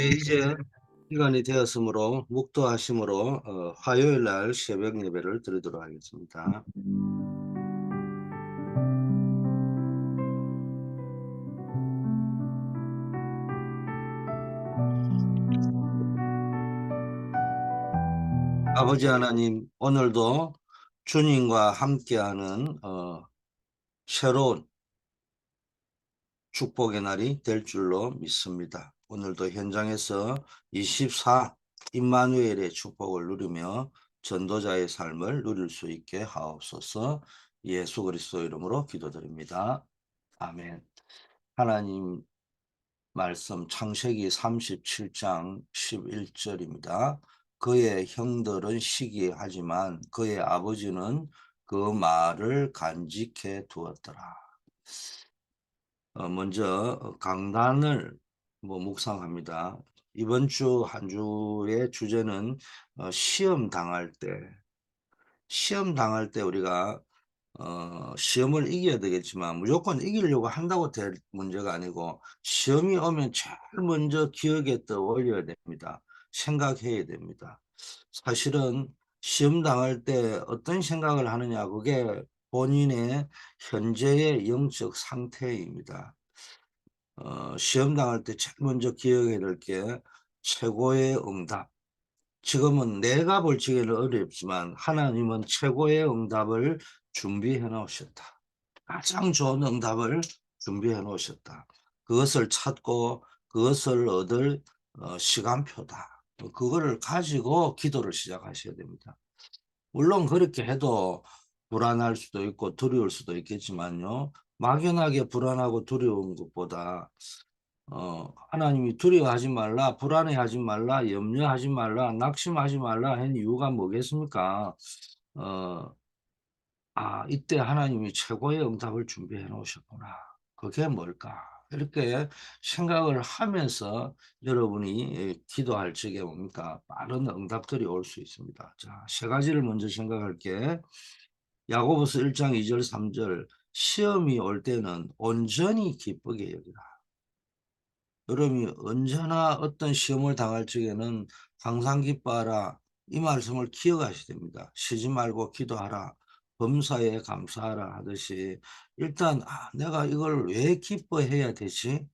네, 이제 시간이 되었으므로 묵도하심으로 어, 화요일 날 새벽 예배를 드리도록 하겠습니다. 아버지 하나님, 오늘도 주님과 함께하는 어, 새로운 축복의 날이 될 줄로 믿습니다. 오늘도 현장에서 24 임마누엘의 축복을 누리며 전도자의 삶을 누릴 수 있게 하옵소서 예수 그리스도 이름으로 기도드립니다. 아멘. 하나님 말씀 창세기 37장 11절입니다. 그의 형들은 시기하지만 그의 아버지는 그 말을 간직해 두었더라. 어, 먼저 강단을 뭐 묵상합니다. 이번 주 한 주의 주제는 어, 시험 당할 때, 시험 당할 때 우리가 어, 시험을 이겨야 되겠지만 무조건 이기려고 한다고 될 문제가 아니고 시험이 오면 제일 먼저 기억에 떠올려야 됩니다. 생각해야 됩니다. 사실은 시험 당할 때 어떤 생각을 하느냐 그게 본인의 현재의 영적 상태입니다. 어, 시험 당할 때 제일 먼저 기억해야 될 게 최고의 응답. 지금은 내가 볼지에는 어렵지만 하나님은 최고의 응답을 준비해 놓으셨다. 가장 좋은 응답을 준비해 놓으셨다. 그것을 찾고 그것을 얻을 어, 시간표다. 그거를 가지고 기도를 시작하셔야 됩니다. 물론 그렇게 해도 불안할 수도 있고 두려울 수도 있겠지만요. 막연하게 불안하고 두려운 것보다 어, 하나님이 두려워하지 말라, 불안해하지 말라, 염려하지 말라, 낙심하지 말라 한 이유가 뭐겠습니까? 어, 아, 이때 하나님이 최고의 응답을 준비해 놓으셨구나. 그게 뭘까? 이렇게 생각을 하면서 여러분이 기도할 적에 뭡니까? 빠른 응답들이 올 수 있습니다. 자, 세 가지를 먼저 생각할게. 야고보서 1장 2절 3절 시험이 올 때는 온전히 기쁘게 여기라. 여러분이 언제나 어떤 시험을 당할 적에는 항상 기뻐하라. 이 말씀을 기억하셔야 됩니다. 쉬지 말고 기도하라. 범사에 감사하라 하듯이 일단 아, 내가 이걸 왜 기뻐해야 되지?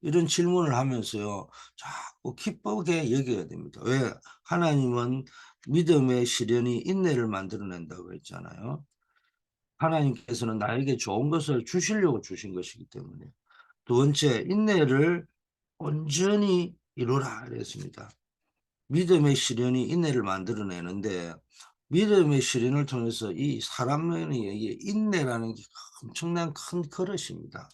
이런 질문을 하면서요. 자꾸 기쁘게 여겨야 됩니다. 왜? 하나님은 믿음의 시련이 인내를 만들어낸다고 했잖아요. 하나님께서는 나에게 좋은 것을 주시려고 주신 것이기 때문에. 두 번째, 인내를 온전히 이루라 그랬습니다. 믿음의 시련이 인내를 만들어내는데 믿음의 시련을 통해서 이 사람에게 인내라는 게 엄청난 큰 그릇입니다.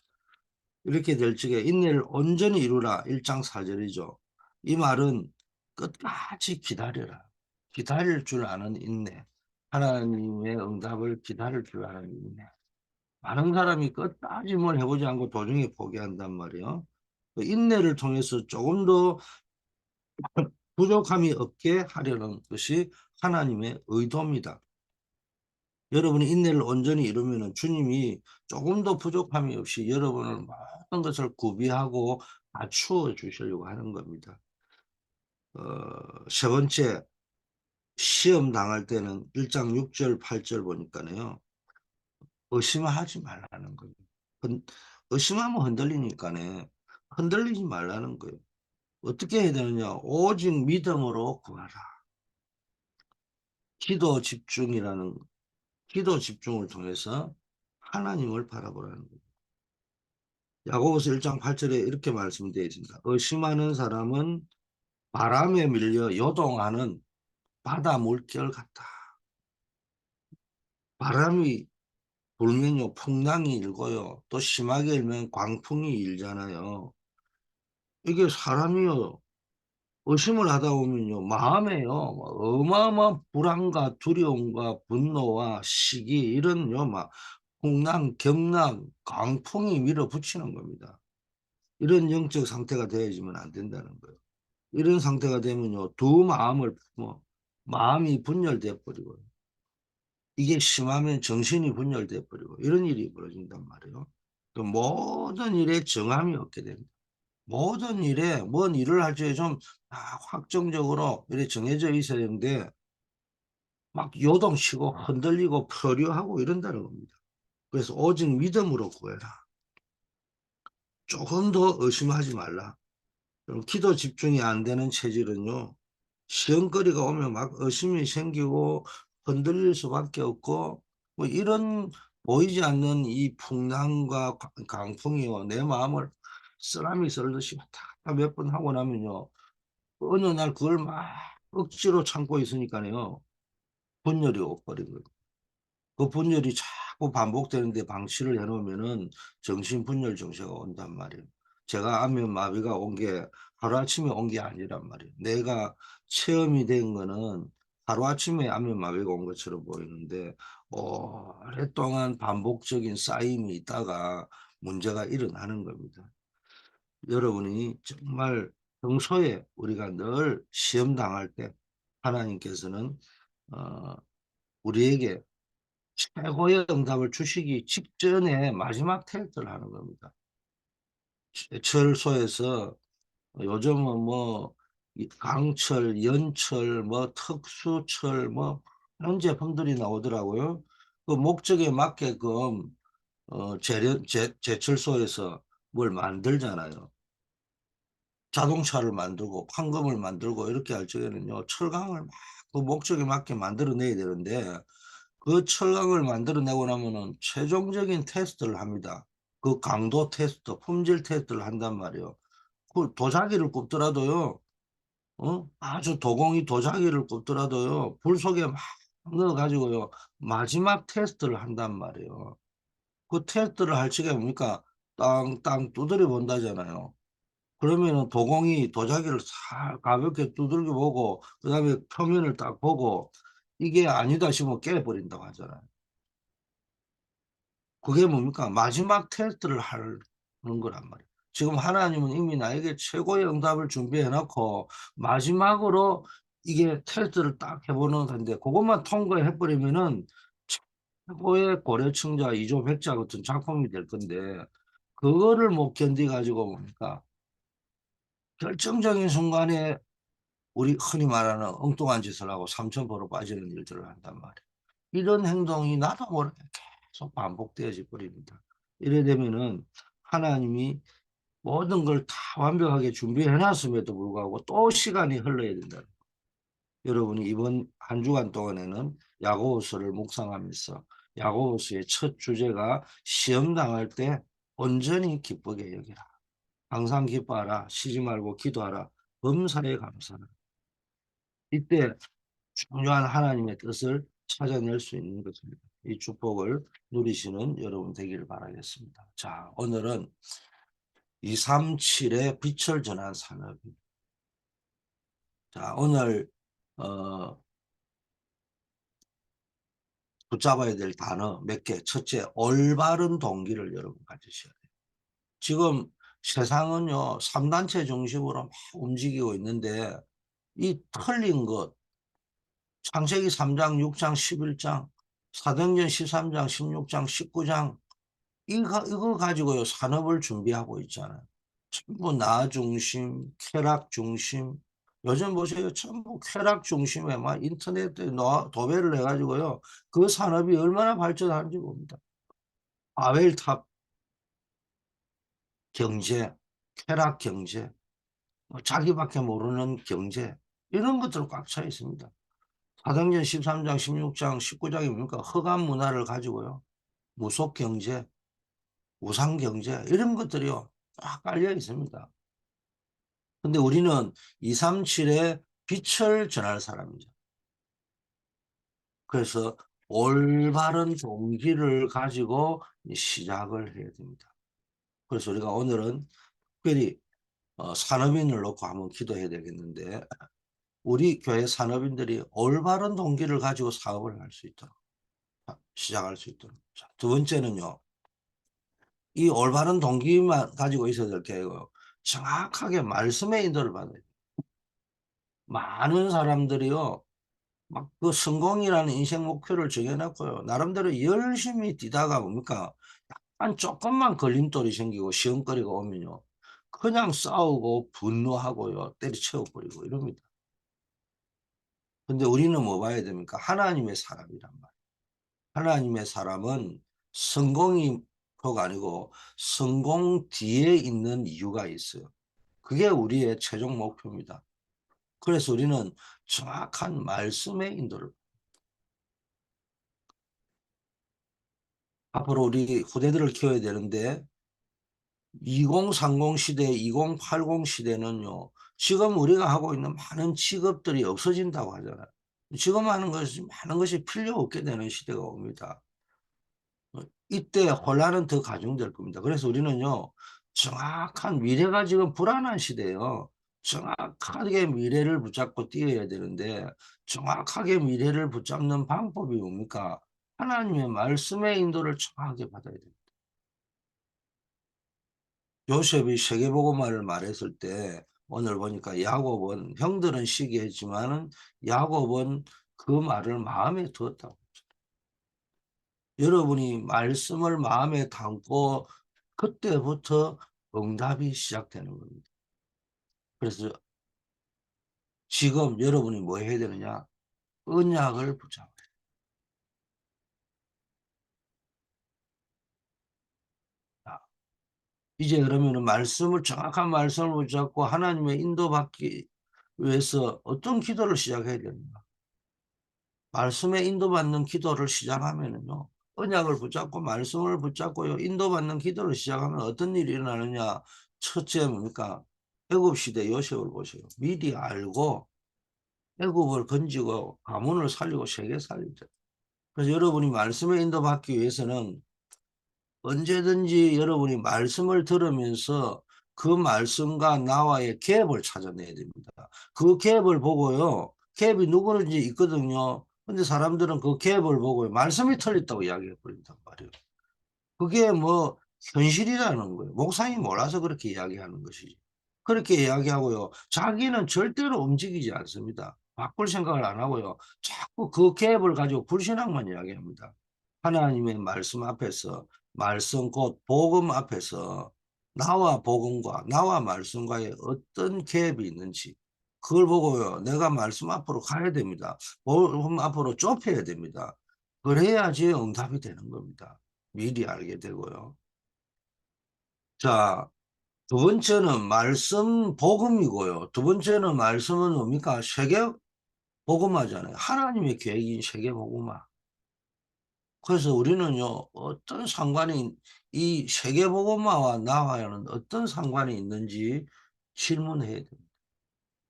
이렇게 될 적에 인내를 온전히 이루라 1장 4절이죠. 이 말은 끝까지 기다려라. 기다릴 줄 아는 인내. 하나님의 응답을 기다릴 줄 아는 인내. 많은 사람이 뭘 해보지 않고 도중에 포기한단 말이에요. 그 인내를 통해서 조금 더 부족함이 없게 하려는 것이 하나님의 의도입니다. 여러분이 인내를 온전히 이루면 주님이 조금 더 부족함이 없이 여러분을 모든 것을 구비하고 맞추어 주시려고 하는 겁니다. 어, 세 번째, 시험 당할 때는 1장 6절, 8절 보니까요. 의심하지 말라는 거예요. 의심하면 흔들리니까네. 흔들리지 말라는 거예요. 어떻게 해야 되느냐? 오직 믿음으로 구하라. 기도 집중이라는 기도 집중을 통해서 하나님을 바라보라는 거예요. 야고보서 1장 8절에 이렇게 말씀되어 있습니다. 의심하는 사람은 바람에 밀려 요동하는 바다 물결 같다. 바람이 불면요 풍랑이 일고요 또 심하게 일면 광풍이 일잖아요. 이게 사람이요 의심을 하다 보면요 마음에요 어마어마한 불안과 두려움과 분노와 시기 이런요 막 풍랑, 경랑, 강풍이 밀어붙이는 겁니다. 이런 영적 상태가 되어지면 안 된다는 거예요. 이런 상태가 되면요 두 마음을 뭐 마음이 분열돼 버리고 이게 심하면 정신이 분열돼 버리고 이런 일이 벌어진단 말이에요. 그 모든 일에 정함이 없게 됩니다. 모든 일에 뭔 일을 할 적에 좀 아, 확정적으로 이렇게 정해져 있어야 되는데 막 요동치고 흔들리고 표류하고 이런다는 겁니다. 그래서 오직 믿음으로 구해라. 조금 더 의심하지 말라. 그럼 기도 집중이 안 되는 체질은요. 시험거리가 오면 막 의심이 생기고 흔들릴 수밖에 없고 뭐 이런 보이지 않는 이 풍랑과 강- 강풍이요 내 마음을 쓰라미 썰듯이 몇번 하고 나면요 어느 날 그걸 막 억지로 참고 있으니까요 분열이 오버린 거예요. 그 분열이 자꾸 반복되는데 방치를 해놓으면은 정신분열 증세가 온단 말이에요. 제가 안면 마비가 온 게 하루아침에 온 게 아니란 말이에요. 내가 체험이 된 거는 하루아침에 안면 마비가 온 것처럼 보이는데 오랫동안 반복적인 쌓임이 있다가 문제가 일어나는 겁니다. 여러분이 정말 평소에 우리가 늘 시험 당할 때 하나님께서는 어, 우리에게 최고의 응답을 주시기 직전에 마지막 테스트를 하는 겁니다. 철소에서 요즘은 뭐 강철, 연철, 뭐 특수철, 뭐 이런 제품들이 나오더라고요. 그 목적에 맞게끔 어, 재련, 제, 제철소에서 뭘 만들잖아요. 자동차를 만들고 판금을 만들고 이렇게 할 적에는요 철강을 막 그 목적에 맞게 만들어내야 되는데 그 철강을 만들어내고 나면은 최종적인 테스트를 합니다. 그 강도 테스트, 품질 테스트를 한단 말이에요. 그 도자기를 굽더라도요, 어? 아주 도공이 도자기를 굽더라도요, 불 속에 막 넣어가지고요, 마지막 테스트를 한단 말이에요. 그 테스트를 할 적에 뭡니까? 땅땅 두드려 본다잖아요. 그러면은 도공이 도자기를 싹 가볍게 두들겨 보고 그 다음에 표면을 딱 보고 이게 아니다 싶으면 깨버린다고 하잖아요. 그게 뭡니까? 마지막 테스트를 하는 거란 말이에요. 지금 하나님은 이미 나에게 최고의 응답을 준비해 놓고 마지막으로 이게 테스트를 딱 해보는 건데 그것만 통과해 버리면은 최고의 고려층자 이조 백자 같은 작품이 될 건데 그거를 못 견디 가지고 뭡니까? 결정적인 순간에 우리 흔히 말하는 엉뚱한 짓을 하고 삼천포로 빠지는 일들을 한단 말이에요. 이런 행동이 나도 모르게 계속 반복되어져 버립니다. 이래 되면은 하나님이 모든 걸 다 완벽하게 준비해 놨음에도 불구하고 또 시간이 흘러야 된다. 여러분이 이번 한 주간 동안에는 야고보서를 묵상하면서 야고보서의 첫 주제가 시험 당할 때 온전히 기쁘게 여기라. 항상 기뻐하라. 쉬지 말고 기도하라. 범사에 감사하라. 이때 중요한 하나님의 뜻을 찾아낼 수 있는 것입니다. 이 축복을 누리시는 여러분 되기를 바라겠습니다. 자, 오늘은 237의 빛을 전한 산업입니다. 자, 오늘 어, 붙잡아야 될 단어 몇 개. 첫째, 올바른 동기를 여러분 가지셔야 돼요. 지금 세상은요, 3단체 중심으로 막 움직이고 있는데 이 틀린 것, 창세기 3장, 6장, 11장, 사도행전 13장, 16장, 19장 이거, 이거 가지고요 산업을 준비하고 있잖아요. 전부 나 중심, 쾌락 중심. 요즘 보세요. 전부 쾌락 중심에 막 인터넷에 도배를 해가지고요. 그 산업이 얼마나 발전하는지 봅니다. 아벨탑 경제, 쾌락 경제, 뭐 자기밖에 모르는 경제 이런 것들 꽉 차 있습니다. 사도행전 13장, 16장, 19장이 뭡니까? 허감 문화를 가지고요. 무속 경제, 우상 경제 이런 것들이요. 쫙 깔려 있습니다. 근데 우리는 237의 빛을 전할 사람이죠. 그래서 올바른 동기를 가지고 시작을 해야 됩니다. 그래서 우리가 오늘은 특별히 어, 산업인을 놓고 한번 기도해야 되겠는데 우리 교회 산업인들이 올바른 동기를 가지고 사업을 할 수 있도록 시작할 수 있도록 자, 두 번째는요 이 올바른 동기만 가지고 있어야 될 게 아니고 정확하게 말씀의 인도를 받아야 돼요 많은 사람들이요 막 그 성공이라는 인생 목표를 정해놨고요 나름대로 열심히 뛰다가 뭡니까 약간 조금만 걸림돌이 생기고 시험거리가 오면요 그냥 싸우고 분노하고요. 때려치워버리고 이럽니다. 근데 우리는 뭐 봐야 됩니까? 하나님의 사람이란 말이에요. 하나님의 사람은 성공이 표가 아니고 성공 뒤에 있는 이유가 있어요. 그게 우리의 최종 목표입니다. 그래서 우리는 정확한 말씀의 인도를 앞으로 우리 후대들을 키워야 되는데 2030 시대, 2080 시대는요. 지금 우리가 하고 있는 많은 직업들이 없어진다고 하잖아요. 지금 하는 것이 많은 것이 필요 없게 되는 시대가 옵니다. 이때 혼란은 더 가중될 겁니다. 그래서 우리는요. 정확한 미래가 지금 불안한 시대예요. 정확하게 미래를 붙잡고 뛰어야 되는데 정확하게 미래를 붙잡는 방법이 뭡니까? 하나님의 말씀의 인도를 정확하게 받아야 됩니다. 요셉이 세계복음화를 말했을 때 오늘 보니까 야곱은 형들은 시기했지만은 야곱은 그 말을 마음에 두었다고. 여러분이 말씀을 마음에 담고 그때부터 응답이 시작되는 겁니다. 그래서 지금 여러분이 뭐 해야 되느냐? 언약을 붙잡아야 돼요. 이제 그러면은 말씀을 정확한 말씀을 붙잡고 하나님의 인도받기 위해서 어떤 기도를 시작해야 됩니까? 말씀에 인도받는 기도를 시작하면은요. 언약을 붙잡고 말씀을 붙잡고요. 인도받는 기도를 시작하면 어떤 일이 일어나느냐? 첫째 뭡니까? 애굽 시대 요셉을 보세요. 미리 알고 애굽을 건지고 가문을 살리고 세계 살리죠. 그래서 여러분이 말씀에 인도받기 위해서는 언제든지 여러분이 말씀을 들으면서 그 말씀과 나와의 갭을 찾아내야 됩니다. 그 갭을 보고요. 갭이 누구든지 있거든요. 근데 사람들은 그 갭을 보고 말씀이 틀렸다고 이야기해 버린단 말이에요. 그게 뭐 현실이라는 거예요. 목사님이 몰라서 그렇게 이야기하는 것이지. 그렇게 이야기하고요. 자기는 절대로 움직이지 않습니다. 바꿀 생각을 안 하고요. 자꾸 그 갭을 가지고 불신앙만 이야기합니다. 하나님의 말씀 앞에서 말씀 곧 복음 앞에서 나와 복음과 나와 말씀과의 어떤 갭이 있는지 그걸 보고요. 내가 말씀 앞으로 가야 됩니다. 복음 앞으로 좁혀야 됩니다. 그래야지 응답이 되는 겁니다. 미리 알게 되고요. 자, 두 번째는 말씀 복음이고요. 두 번째는 말씀은 뭡니까? 세계 복음화잖아요. 하나님의 계획인 세계 복음화. 그래서 우리는요, 어떤 상관이, 이 세계복음화와 나와는 어떤 상관이 있는지 질문해야 됩니다.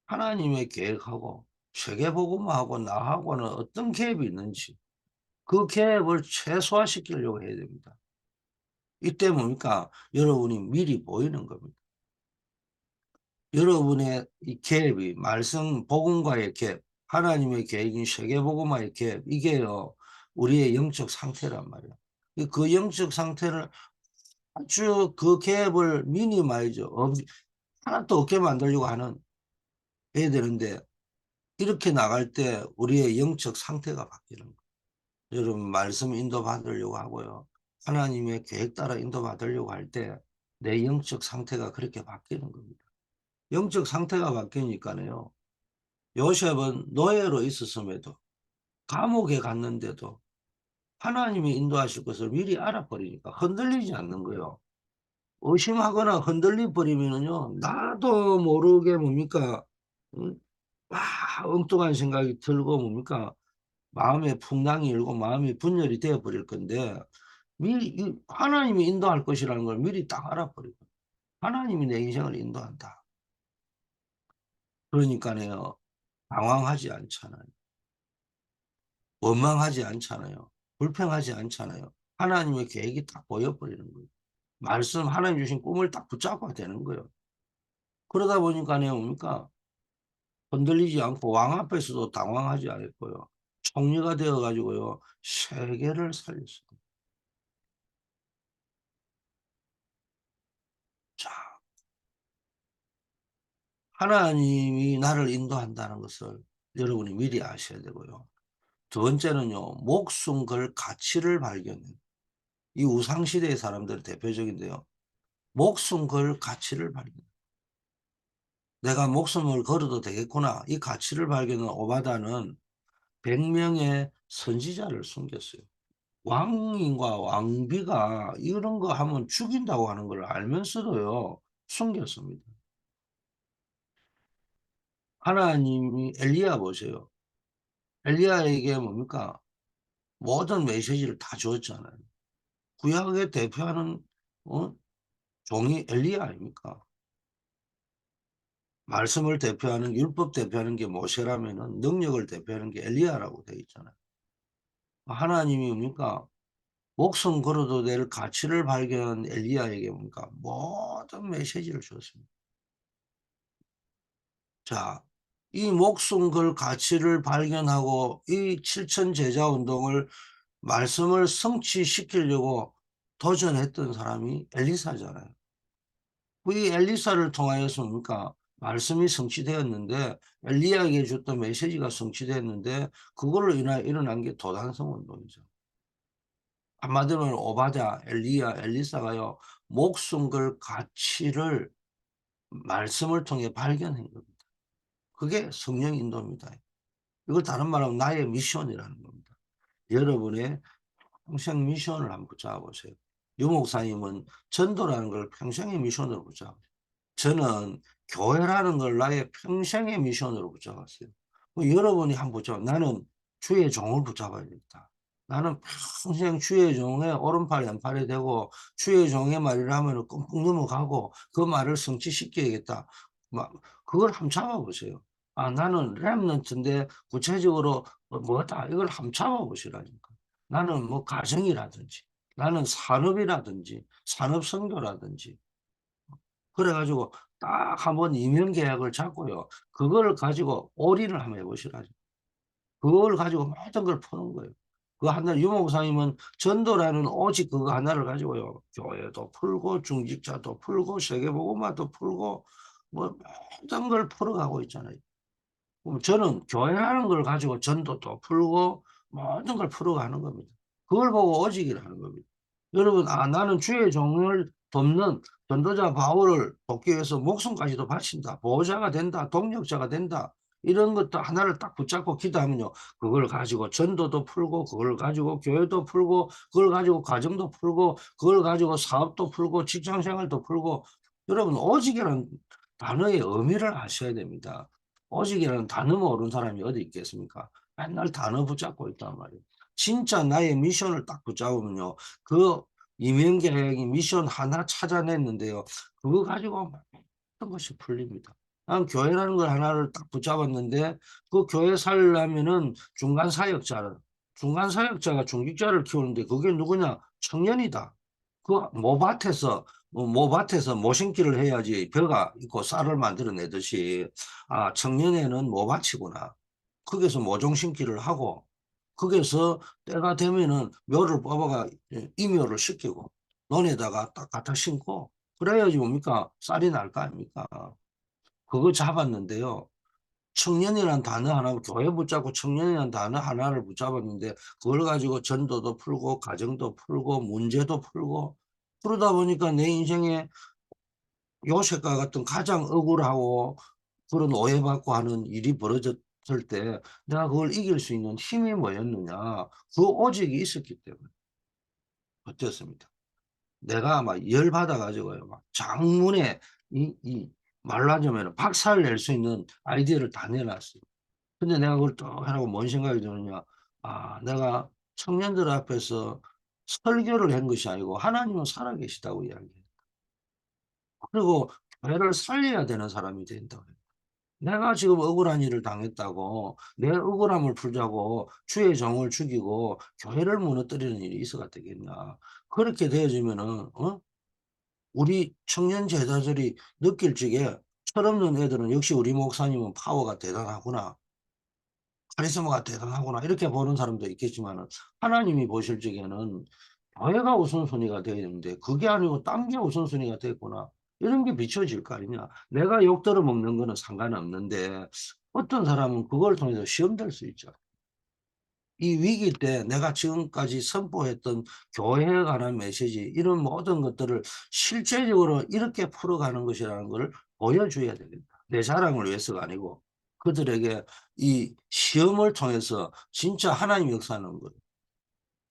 하나님의 계획하고 세계복음화하고 나하고는 어떤 갭이 있는지 그 갭을 최소화시키려고 해야 됩니다. 이때 뭡니까? 여러분이 미리 보이는 겁니다. 여러분의 이 갭이 말씀 복음과의 갭, 하나님의 계획인 세계복음화의 갭, 이게요, 우리의 영적 상태란 말이야. 그 영적 상태를 아주 그 갭을 미니마이즈 하나도 없게 만들려고 하는 해야 되는데 이렇게 나갈 때 우리의 영적 상태가 바뀌는 거예요. 여러분 말씀 인도 받으려고 하고요. 하나님의 계획 따라 인도 받으려고 할 때 내 영적 상태가 그렇게 바뀌는 겁니다. 영적 상태가 바뀌니까요. 요셉은 노예로 있었음에도 감옥에 갔는데도 하나님이 인도하실 것을 미리 알아버리니까 흔들리지 않는 거예요. 의심하거나 흔들리 버리면은요, 나도 모르게 뭡니까, 음, 막 엉뚱한 생각이 들고 뭡니까, 마음에 풍랑이 일고 마음이 분열이 되어 버릴 건데, 미리, 하나님이 인도할 것이라는 걸 미리 딱 알아버리고, 하나님이 내 인생을 인도한다. 그러니까요, 당황하지 않잖아요. 원망하지 않잖아요. 불평하지 않잖아요. 하나님의 계획이 딱 보여버리는 거예요. 말씀 하나님 주신 꿈을 딱 붙잡고 되는 거예요. 그러다 보니까요, 뭡니까? 흔들리지 않고 왕 앞에서도 당황하지 않았고요. 총리가 되어가지고요, 세계를 살렸습니다. 자, 하나님이 나를 인도한다는 것을 여러분이 미리 아셔야 되고요. 두 번째는요, 목숨 걸 가치를 발견해. 이 우상시대의 사람들 대표적인데요. 목숨 걸 가치를 발견. 내가 목숨을 걸어도 되겠구나. 이 가치를 발견한 오바다는 100명의 선지자를 숨겼어요. 왕인과 왕비가 이런 거 하면 죽인다고 하는 걸 알면서도요, 숨겼습니다. 하나님이 엘리야 보세요. 엘리야에게 뭡니까? 모든 메시지를 다 주었잖아요. 구약에 대표하는 어? 종이 엘리야 아닙니까? 말씀을 대표하는 율법 대표하는 게 모세라면은 능력을 대표하는 게 엘리야라고 되어 있잖아요. 하나님이 뭡니까? 목숨 걸어도 될 가치를 발견한 엘리야에게 뭡니까? 모든 메시지를 주었습니다. 자, 이 목숨 걸 가치를 발견하고 이 칠천 제자 운동을 말씀을 성취시키려고 도전했던 사람이 엘리사잖아요. 이 엘리사를 통하여서 뭡니까? 말씀이 성취되었는데 엘리야에게 줬던 메시지가 성취되었는데 그걸로 인하 일어난 게 도단성 운동이죠. 한마디로 오바자, 엘리야, 엘리사가요 목숨 걸 가치를 말씀을 통해 발견한 겁니다. 그게 성령 인도입니다. 이걸 다른 말하면 나의 미션이라는 겁니다. 여러분의 평생 미션을 한번 붙잡아보세요. 유목사님은 전도라는 걸 평생의 미션으로 붙잡아요. 저는 교회라는 걸 나의 평생의 미션으로 붙잡았어요. 뭐 여러분이 한번 붙잡아. 나는 주의 종을 붙잡아야겠다. 나는 평생 주의 종의 오른팔 왼팔이 되고 주의 종의 말을 하면 꾹꾹 넘어가고 그 말을 성취시켜야겠다. 막 그걸 한번 잡아보세요. 아 나는 랩런트인데 구체적으로 뭐다 이걸 한번 잡아보시라니까. 나는 뭐 가정이라든지 나는 산업이라든지 산업 선교라든지 그래가지고 딱 한번 이면 계약을 잡고요. 그걸 가지고 올인을 한번 해보시라죠. 그걸 가지고 모든 걸 푸는 거예요. 그 하나 유목사님은 전도라는 오직 그거 하나를 가지고요. 교회도 풀고 중직자도 풀고 세계보고마도 풀고 뭐 모든 걸 풀어가고 있잖아요. 저는 교회라는 걸 가지고 전도도 풀고 모든 걸 풀어가는 겁니다. 그걸 보고 오직이라는 겁니다. 여러분 아 나는 주의 종을 돕는 전도자 바울을 돕기 위해서 목숨까지도 바친다. 보호자가 된다. 동력자가 된다. 이런 것도 하나를 딱 붙잡고 기도하면요. 그걸 가지고 전도도 풀고 그걸 가지고 교회도 풀고 그걸 가지고 가정도 풀고 그걸 가지고 사업도 풀고 직장생활도 풀고 여러분 오직이라는 단어의 의미를 아셔야 됩니다. 오직이라는 단어 모르는 사람이 어디 있겠습니까? 맨날 단어 붙잡고 있단 말이에요. 진짜 나의 미션을 딱 붙잡으면요. 그 이명계획이 미션 하나 찾아냈는데요. 그거 가지고 어떤 것이 풀립니다. 난 교회라는 걸 하나를 딱 붙잡았는데 그 교회 살려면은 중간 사역자를 중간 사역자가 중직자를 키우는데 그게 누구냐? 청년이다. 그 모밭에서 뭐 모 밭에서 모신기를 해야지 벼가 있고 쌀을 만들어내듯이 아 청년에는 모밭이구나. 거기서 모종 심기를 하고 거기서 때가 되면은 묘를 뽑아가 임묘를 시키고 논에다가 딱 갖다 심고 그래야지 뭡니까? 쌀이 날 거 아닙니까? 그거 잡았는데요. 청년이라는 단어 하나 교회 붙잡고 청년이라는 단어 하나를 붙잡았는데 그걸 가지고 전도도 풀고 가정도 풀고 문제도 풀고 그러다 보니까 내 인생에 요셉과 같은 가장 억울하고 그런 오해받고 하는 일이 벌어졌 때 내가 그걸 이길 수 있는 힘이 뭐였느냐. 그 오직이 있었기 때문에. 어땠습니까? 내가 아마 열받아 가지고요. 막 장문에 이, 이 말로 하자면 박살 낼 수 있는 아이디어를 다 내놨어요. 근데 내가 그걸 또 하라고 뭔 생각이 드느냐. 아 내가 청년들 앞에서 설교를 한 것이 아니고 하나님은 살아계시다고 이야기해요. 그리고 교회를 살려야 되는 사람이 된다고 해요. 내가 지금 억울한 일을 당했다고 내 억울함을 풀자고 주의 정을 죽이고 교회를 무너뜨리는 일이 있어가 되겠나 그렇게 되어지면은 어? 우리 청년 제자들이 느낄 적에 철없는 애들은 역시 우리 목사님은 파워가 대단하구나 카리스마가 대단하구나 이렇게 보는 사람도 있겠지만 하나님이 보실 적에는 교회가 우선순위가 되어야 되는데 그게 아니고 딴 게 우선순위가 됐구나 이런 게 비춰질 거 아니냐. 내가 욕 들어 먹는 거는 상관없는데 어떤 사람은 그걸 통해서 시험될 수 있죠. 이 위기 때 내가 지금까지 선포했던 교회에 관한 메시지 이런 모든 것들을 실제적으로 이렇게 풀어가는 것이라는 것을 보여줘야 되겠다. 내 자랑을 위해서가 아니고 그들에게 이 시험을 통해서 진짜 하나님 역사하는 것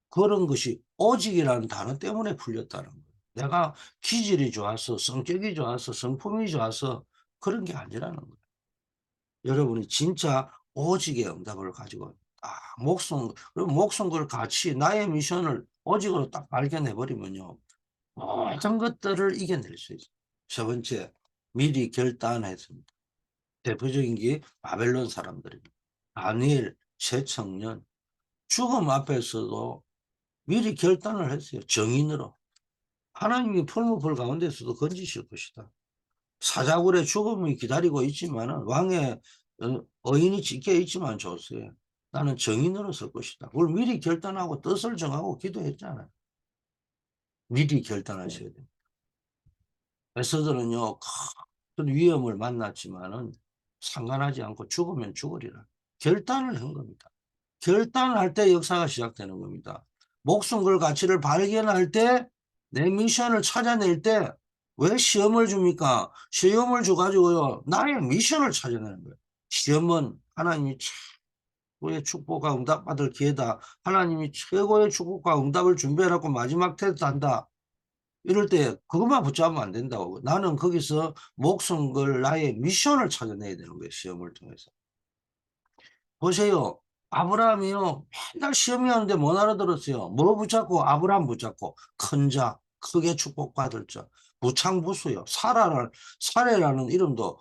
그런 것이 오직이라는 단어 때문에 풀렸다는 거예요. 내가 기질이 좋아서 성격이 좋아서 성품이 좋아서 그런 게 아니라는 거예요. 여러분이 진짜 오직의 응답을 가지고 아, 목숨, 그럼 목숨 걸 같이 나의 미션을 오직으로 딱 발견해 버리면요. 모든 것들을 이겨낼 수 있어요. 세 번째, 미리 결단했습니다. 대표적인 게 바벨론 사람들입니다. 다니엘, 새 청년, 죽음 앞에서도 미리 결단을 했어요. 정인으로. 하나님이 풀무불 가운데서도 건지실 것이다. 사자굴의 죽음이 기다리고 있지만 왕의 어, 어인이 지켜 있지만 좋으세요. 나는 정인으로 설 것이다. 그걸 미리 결단하고 뜻을 정하고 기도했잖아요. 미리 결단하셔야 됩니다. 에서들은요, 큰 위험을 만났지만은 상관하지 않고 죽으면 죽으리라. 결단을 한 겁니다. 결단할 때 역사가 시작되는 겁니다. 목숨 걸 가치를 발견할 때, 내 미션을 찾아낼 때, 왜 시험을 줍니까? 시험을 줘가지고요, 나의 미션을 찾아내는 거예요. 시험은 하나님이 최고의 축복과 응답받을 기회다. 하나님이 최고의 축복과 응답을 준비해놓고 마지막 테스트 한다. 이럴 때 그것만 붙잡으면 안 된다고. 나는 거기서 목숨 걸 나의 미션을 찾아내야 되는 거예요. 시험을 통해서. 보세요. 아브라함이요. 맨날 시험이었는데 못 알아들었어요. 뭐 붙잡고? 아브라함 붙잡고. 큰 자, 크게 축복받을 자. 무창부수요. 사라를, 사례라는 이름도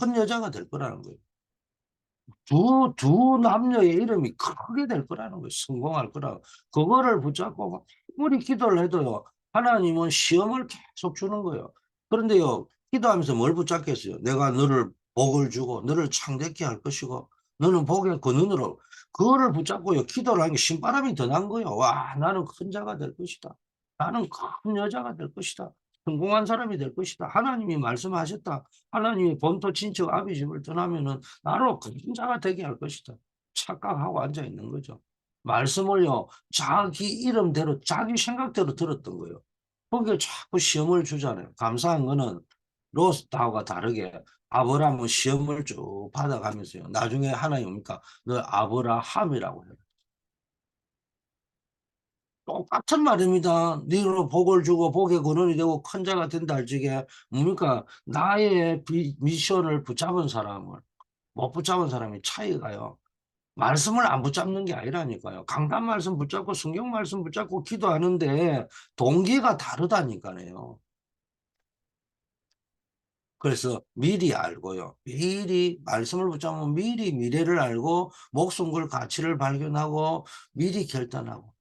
큰 여자가 될 거라는 거예요. 두, 두 남녀의 이름이 크게 될 거라는 거예요. 성공할 거라고. 그거를 붙잡고 우리 기도를 해도요. 하나님은 시험을 계속 주는 거예요. 그런데요. 기도하면서 뭘 붙잡겠어요? 내가 너를 복을 주고 너를 창대케 할 것이고 너는 복의 그 눈으로 그거를 붙잡고요. 기도를 하는 게 신바람이 더 난 거예요. 와 나는 큰 자가 될 것이다. 나는 큰 여자가 될 것이다. 성공한 사람이 될 것이다. 하나님이 말씀하셨다. 하나님이 본토 친척 아비 집을 떠나면은 나로 큰 자가 되게 할 것이다. 착각하고 앉아 있는 거죠. 말씀을요 자기 이름대로 자기 생각대로 들었던 거예요. 거기에 자꾸 시험을 주잖아요. 감사한 거는 로스타와 다르게 아브라함은 시험을 쭉 받아가면서요. 나중에 하나님 옵니까? 너 아브라함이라고 해요. 똑같은 말입니다. 니로 복을 주고 복의 근원이 되고 큰 자가 된다 할 적에 뭡니까? 나의 비, 미션을 붙잡은 사람을 못 붙잡은 사람이 차이가요. 말씀을 안 붙잡는 게 아니라니까요. 강단 말씀 붙잡고 성경 말씀 붙잡고 기도하는데 동기가 다르다니까요. 그래서 미리 알고요. 미리 말씀을 붙잡으면 미리 미래를 알고 목숨 걸 가치를 발견하고 미리 결단하고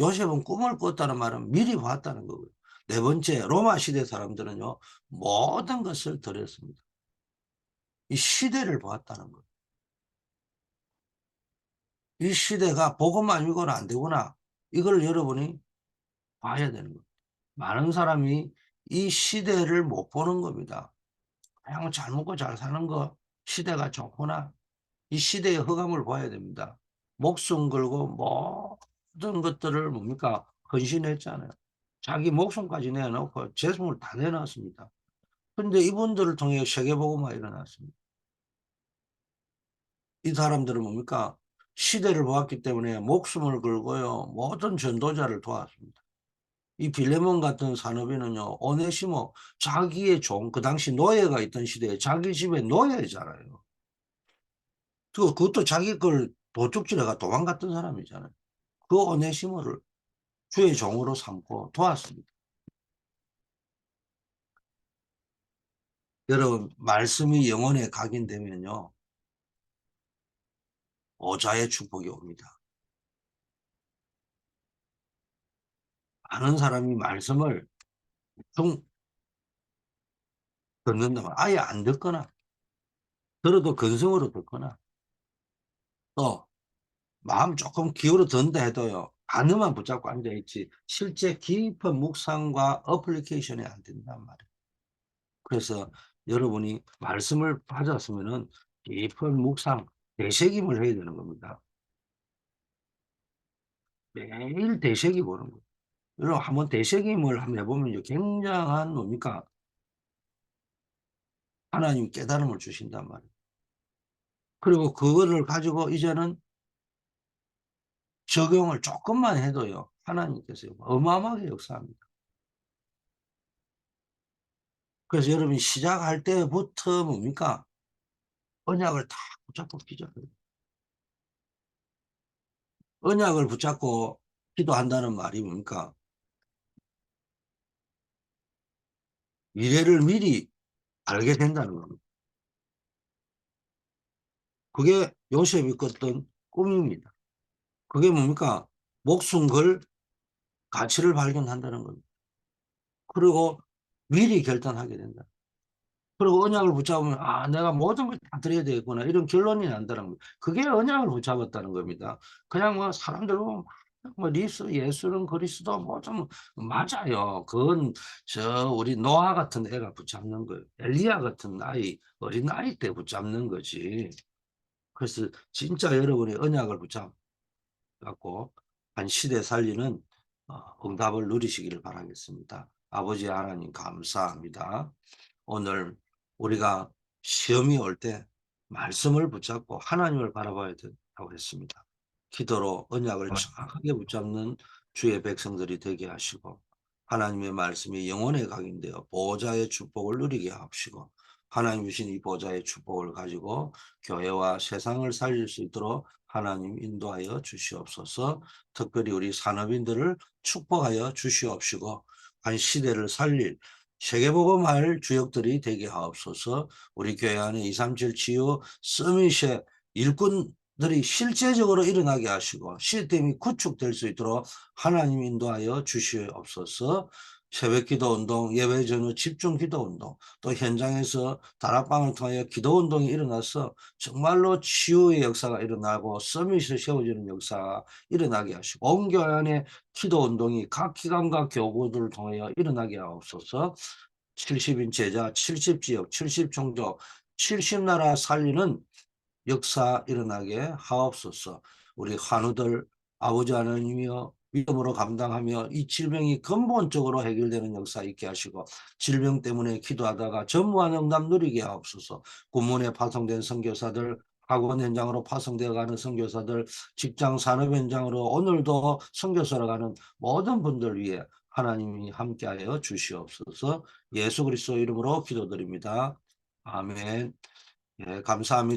요셉은 꿈을 꿨다는 말은 미리 봤다는 거고요. 네 번째 로마 시대 사람들은요. 모든 것을 들였습니다. 이 시대를 보았다는 거예요. 이 시대가 복음만 읽어는 안 되구나. 이걸 여러분이 봐야 되는 겁니다. 많은 사람이 이 시대를 못 보는 겁니다. 그냥 잘 먹고 잘 사는 거 시대가 좋구나. 이 시대의 허감을 봐야 됩니다. 목숨 걸고 모든 것들을 뭡니까? 헌신했잖아요. 자기 목숨까지 내놓고 재성을 다 내놨습니다. 근데 이분들을 통해 세계복음화 일어났습니다. 이 사람들은 뭡니까? 시대를 보았기 때문에 목숨을 걸고요. 모든 전도자를 도왔습니다. 이 빌레몬 같은 산업인은요. 오네시모 자기의 종, 그 당시 노예가 있던 시대에 자기 집에 노예잖아요. 그, 그것도 자기 걸 도둑질해가 도망갔던 사람이잖아요. 그 오네시모를 주의 종으로 삼고 도왔습니다. 여러분 말씀이 영혼에 각인되면요. 오자의 축복이 옵니다. 많은 사람이 말씀을 좀 듣는다면 아예 안 듣거나 들어도 근성으로 듣거나 또 마음 조금 기울어 든다 해도요 단어만 붙잡고 앉아있지 실제 깊은 묵상과 어플리케이션이 안 된단 말이에요. 그래서 여러분이 말씀을 받았으면 은 깊은 묵상 대세김을 해야 되는 겁니다. 매일 대세기 보는 거예요. 여러분 한번 대세김을 한번 해보면 굉장한 뭡니까 하나님 깨달음을 주신단 말이에요. 그리고 그거를 가지고 이제는 적용을 조금만 해도요. 하나님께서 어마어마하게 역사합니다. 그래서 여러분이 시작할 때부터 뭡니까? 언약을 다 붙잡고 기도해요. 언약을 붙잡고 기도한다는 말이 뭡니까? 미래를 미리 알게 된다는 겁니다. 그게 요셉이 꿨던 꿈입니다. 그게 뭡니까? 목숨 걸 가치를 발견한다는 겁니다. 그리고 미리 결단하게 된다. 그리고 언약을 붙잡으면 아 내가 모든 걸 다 드려야 되겠구나 이런 결론이 난다는 겁니다. 그게 언약을 붙잡았다는 겁니다. 그냥 뭐 사람들 보면 뭐 리스 예수는 그리스도 뭐 좀 맞아요. 그건 저 우리 노아 같은 애가 붙잡는 거예요. 엘리야 같은 나이 어린 나이 때 붙잡는 거지. 그래서 진짜 여러분이 언약을 붙잡고 한 시대 살리는 어, 응답을 누리시기를 바라겠습니다. 아버지 하나님 감사합니다. 오늘 우리가 시험이 올 때 말씀을 붙잡고 하나님을 바라봐야 된다고 했습니다. 기도로 언약을 정확하게 붙잡는 주의 백성들이 되게 하시고 하나님의 말씀이 영혼에 각인되어 보호자의 축복을 누리게 하시고 하나님 주신 이 보좌의 축복을 가지고 교회와 세상을 살릴 수 있도록 하나님 인도하여 주시옵소서 특별히 우리 산업인들을 축복하여 주시옵시고 한 시대를 살릴 세계복음할 주역들이 되게 하옵소서. 우리 교회 안에 237 치유 서밋의 일꾼 들이 실제적으로 일어나게 하시고 시스템이 구축될 수 있도록 하나님 인도하여 주시옵소서. 새벽 기도 운동, 예배 전후 집중 기도 운동, 또 현장에서 다락방을 통하여 기도 운동이 일어나서 정말로 치유의 역사가 일어나고 서밋이 세워지는 역사가 일어나게 하시고 온 교회 안에 기도 운동이 각 기관과 교구들을 통하여 일어나게 하옵소서. 70인 제자, 70지역, 70종족, 70나라 살리는 역사 일어나게 하옵소서 우리 환우들 아버지 하나님이여 믿음으로 감당하며 이 질병이 근본적으로 해결되는 역사 있게 하시고 질병 때문에 기도하다가 전무한 응답 누리게 하옵소서 군문에 파송된 선교사들 학원 현장으로 파송되어 가는 선교사들 직장 산업 현장으로 오늘도 선교사로 가는 모든 분들 위해 하나님이 함께하여 주시옵소서 예수 그리스도 이름으로 기도드립니다. 아멘. 예, 감사합니다.